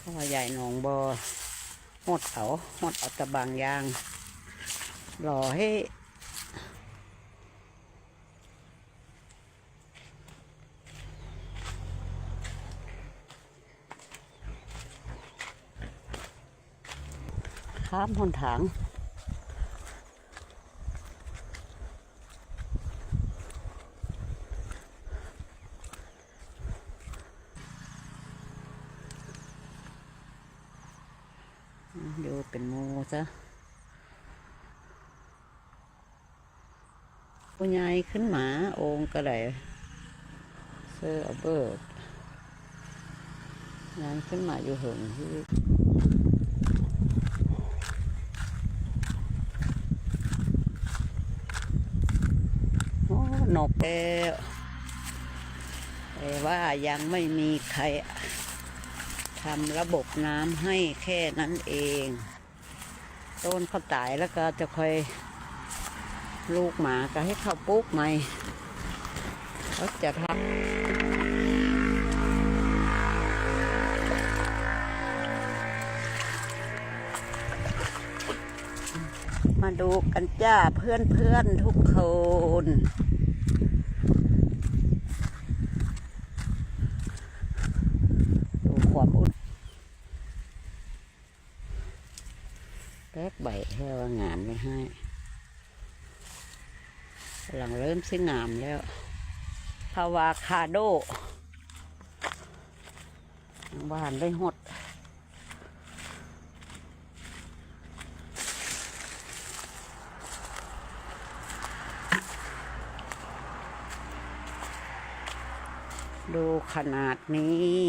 พ่อใหญ่หนองบอหดเขาหดเอาตะบางยางรอให้ข้ามหนทาง ดูเป็นหมูซะผู้ ใหญ่ขึ้นหมาโองก็ไดเสื้อเบิร์ดงานขึ้นมาอยู่หึงที่โอ้หนกแล้วแต่ว่ายังไม่มีใครทำระบบน้ำให้แค่นั้นเอง ต้นเขาตายแล้วก็จะค่อย ลูกหมาก็ให้เขาปลูกใหม่เขาจะทำมาดูกันจ้าเพื่อนเพื่อนทุกคนดูความอุ่นแป๊กใบให้ว่างามไม่ให้ กำลังเริ่มซื้องามแล้วพาวาคาโดบ้านได้หดดูขนาดนี้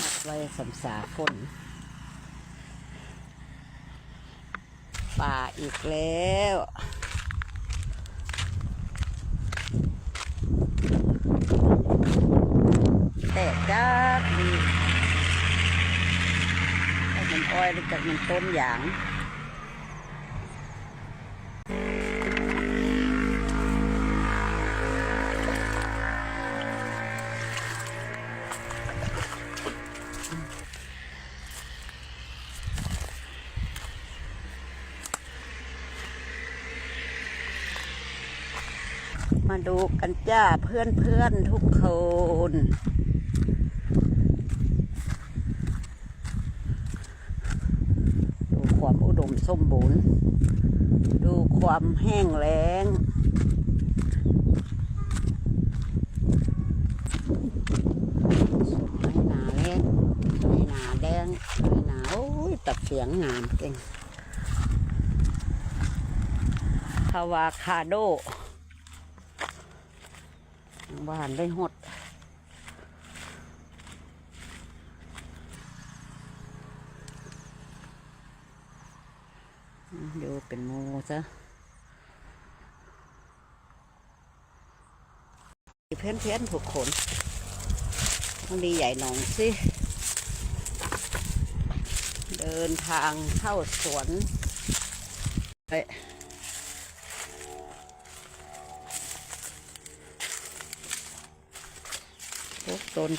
มัดไว้สำสาฝนป่า อีกแล้วแต่จ้าดีมันอ้อยหรือจากมันต้นยาง มาดูกันจ้าเพื่อนเพื่อนทุกคน ดูความอุดมสมบูรณ์ ดูความแห้งแล้งสุดไม่หนาแล้งไม่หนาแดงไม่หนาโอ้ยตัดเสียงงามเก่งคาวาคาโด บ้านได้หดดูเป็นโมซะเพื่อนเพื่อนๆทุกคนมันดีใหญ่หนองสิเดินทางเข้าสวนไป ต้น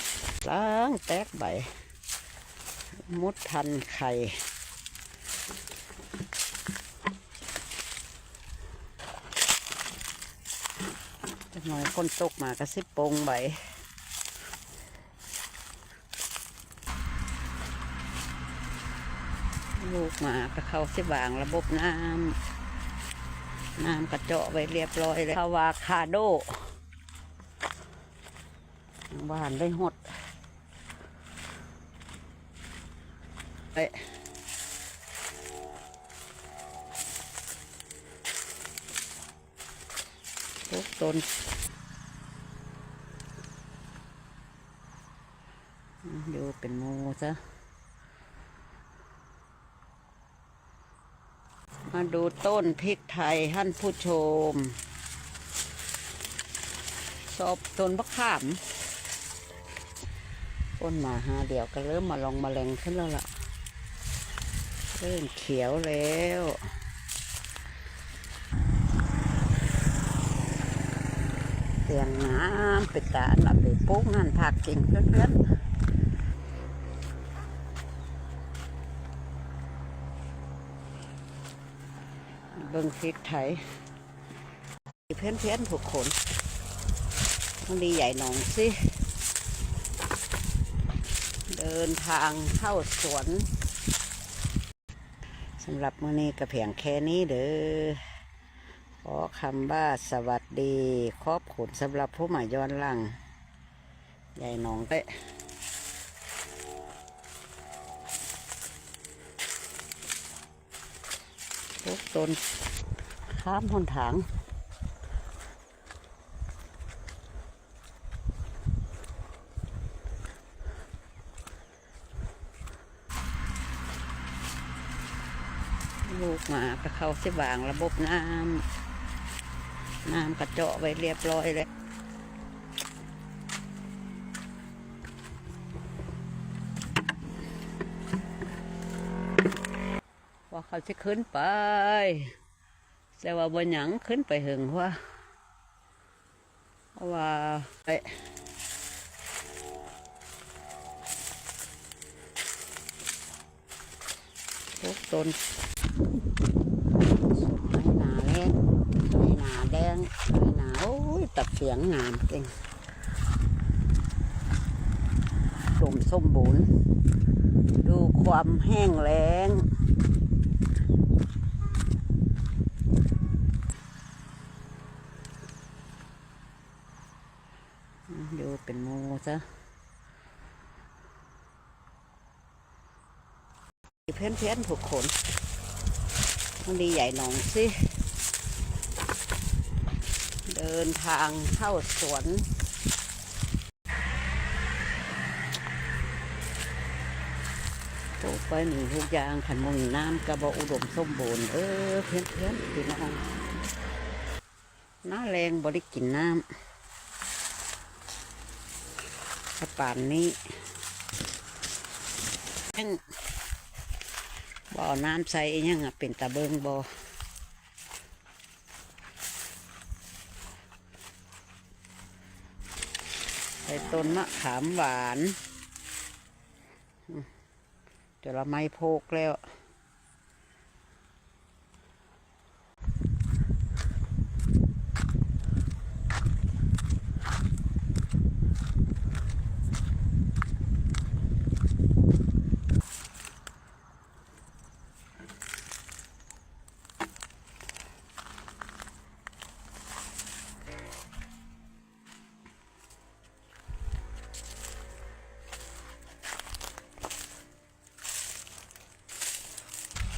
ล้างแตกใบ มุดทันไข่จะหน่อยคนตกมากระซิบปงใบลูกหมาก็เข้าสิบางระบบน้ำน้ำกระเจาะไว้เรียบร้อยเลยคาวาคาโด บ้านได้หดเอ้ยทุกต้นดูเป็นโมซะมาดูต้นพริกไทยท่านผู้ชมชอบต้นมะขาม ต้นมาหาเดี๋ยวก็เริ่มมาลองมาแรงขึ้นแล้วล่ะ เริ่มเขียวแล้วจตียงน้ำป็นตาหลับไปปุ๊กนั่นผักจริงเพื่อนๆเบิ่งพริกไทยเพื่อนเพื่อนๆทุกคนต้องดีใหญ่หนองสิ เดินทางเข้าสวนสำหรับมื้อนี้ก็เพียงแค่นี้เด้อขอคำว่าสวัสดี ขอบคุณสำหรับผู้หมาย้อนหลังใหญ่หนองเตะทุกต้นข้ามหนทาง ลูกหมาก็เขาสิวางระบบน้ำน้ำกระเจาะไว้เรียบร้อยเลยว่าเขาจะขึ้นไป แต่ว่าบนหยังขึ้นไปหึงว่าว่าเอ๊ะทุกต้น ไม่หนาแรงไม่หนาแดงไม่หนาโอ้ยตัดเสียงงามจริงสมสมบูรณ์ ดูความแห้งแล้งดูเป็นโมซะเพื่อนเพื่อนๆทุกคน มันดีใหญ่หนองสิ เดินทางเข้าสวนปลูกไปหนึ่งทุกอย่างขันมมีน้ำกระบอกอุดมสมบูรณ์เออเพื่อนเพื่อนพี่น้องหน้าแรงบริกินน้ำกระป่านนี้ บ่อน้ำใสยังเป็นตะเบิงบ่อใส่ต้นมะขามหวานอืมเดี๋ยวเราไม่โพกแล้ว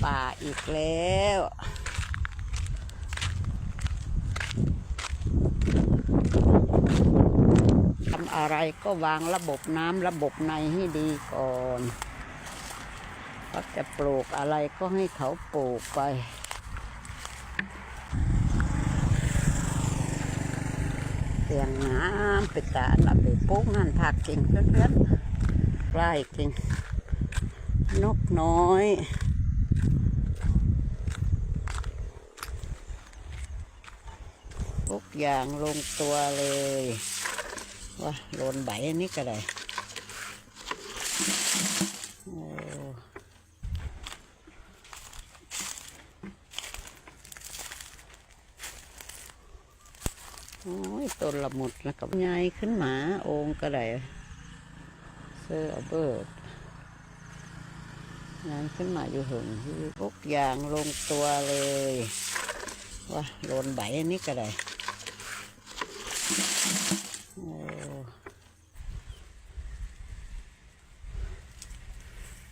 ป่าอีกแล้ว ทำอะไรก็วางระบบน้ำระบบในให้ดีก่อนเขาจะปลูกอะไรก็ให้เขาปลูกไปเตียงน้ำเป็นตาลับไปปุ๊กนั่นผักจริงเพื่อนๆใกล้จริงนกน้อย ทุกอย่างลงตัวเลยว่าโลนใบอันนี้ก็ได้โอ้ยต้นละมุดแล้วกับยายขึ้นหมาโองก็ได้เซอร์เบิร์ดยายขึ้นมาอยู่หึงทุกอย่างลงตัวเลยว่าโลนใบอันนี้ก็ได้ แ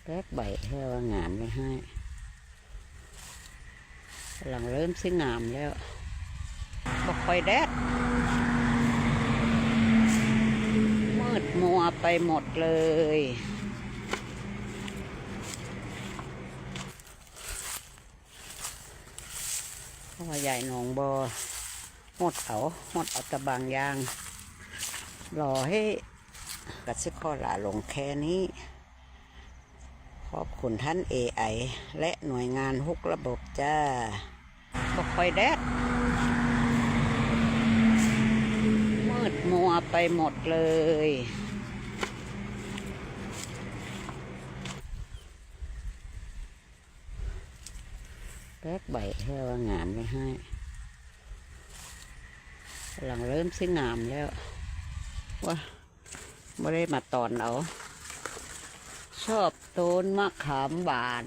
ป๊กใบแค่ว่างามเลยให้กำลังเริ่มสิงามแล้วก็ค่อยแดด มืดมัวไปหมดเลยเพราะว่าใหญ่หนองบอ หมดเอาหมดเอาตะบางยาง รอให้กัดซิคอหลาลงแค่นี้ ขอบคุณท่าน AI และหน่วยงานฮุกระบบจ้าก็ค่อยแดดมืดมัวไปหมดเลยแป๊กใบให้ว่างามไม่ให้ หลังเริ่มสิงามแล้วว่าไม่ได้มาตอนเอาชอบต้นมะขามหวาน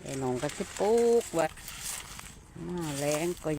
ไอ้น้องก็สิปลูกไว้หน้าแรงก็